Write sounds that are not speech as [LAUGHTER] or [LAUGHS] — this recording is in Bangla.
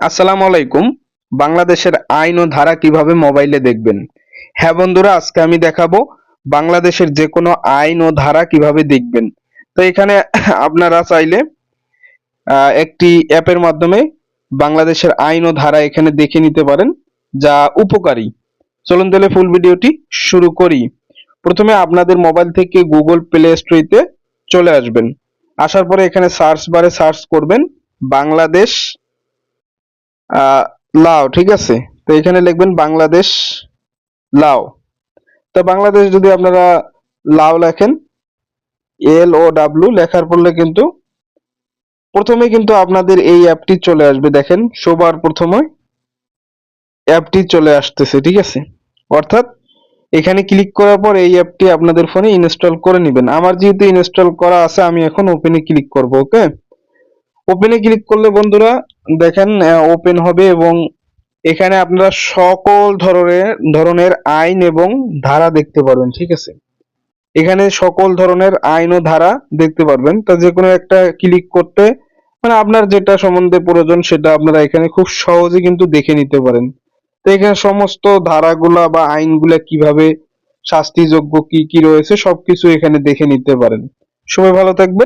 আসসালামু আলাইকুম। বাংলাদেশের আইন ও ধারা কীভাবে মোবাইলে দেখবেন? হ্যাঁ বন্ধুরা, আজকে আমি দেখাবো বাংলাদেশের যে কোনো আইন ও ধারা কীভাবে দেখবেন। তো এখানে [LAUGHS] আপনারা চাইলে একটি অ্যাপের মাধ্যমে বাংলাদেশের আইন ও ধারা এখানে দেখে নিতে পারেন, যা উপকারী। চলুন তাহলে ফুল ভিডিওটি শুরু করি। প্রথমে আপনাদের মোবাইল থেকে গুগল প্লে স্টোরিতে চলে আসবেন। আসার পরে এখানে সার্চ বারে সার্চ করবেন, বাংলাদেশ লাও, ঠিক আছে? তো এখানে লিখবেন বাংলাদেশ লাও। তো বাংলাদেশ যদি আপনারা লাও লেখেন, এল ও ডাব্লিউ, লেখার পড়লে কিন্তু প্রথমে কিন্তু আপনাদের এই অ্যাপটি চলে আসবে। দেখেন, সবার প্রথমে অ্যাপটি চলে আসতেছে, ঠিক আছে? অর্থাৎ এখানে ক্লিক করার পর এই অ্যাপটি আপনাদের ফোনে ইনস্টল করে নেবেন। আমার যেহেতু ইনস্টল করা আছে, আমি এখন ওপেনে ক্লিক করব, ওকে? ওপেনে ক্লিক করলে বন্ধুরা দেখেন ওপেন হবে এবং এখানে আপনারা সকল ধরনের ধরনের আইন এবং ধারা দেখতে পারবেন, ঠিক আছে? এখানে সকল ধরনের আইন ও ধারা দেখতে পারবেন। তা যে কোনো একটা ক্লিক করতে মানে আপনার যেটা সম্বন্ধে প্রয়োজন সেটা আপনারা এখানে খুব সহজে কিন্তু দেখে নিতে পারেন। তো এখানে সমস্ত ধারাগুলা বা আইনগুলা কীভাবে শাস্তিযোগ্য কি কি রয়েছে সবকিছু এখানে দেখে নিতে পারেন। সবাই ভালো থাকবেন।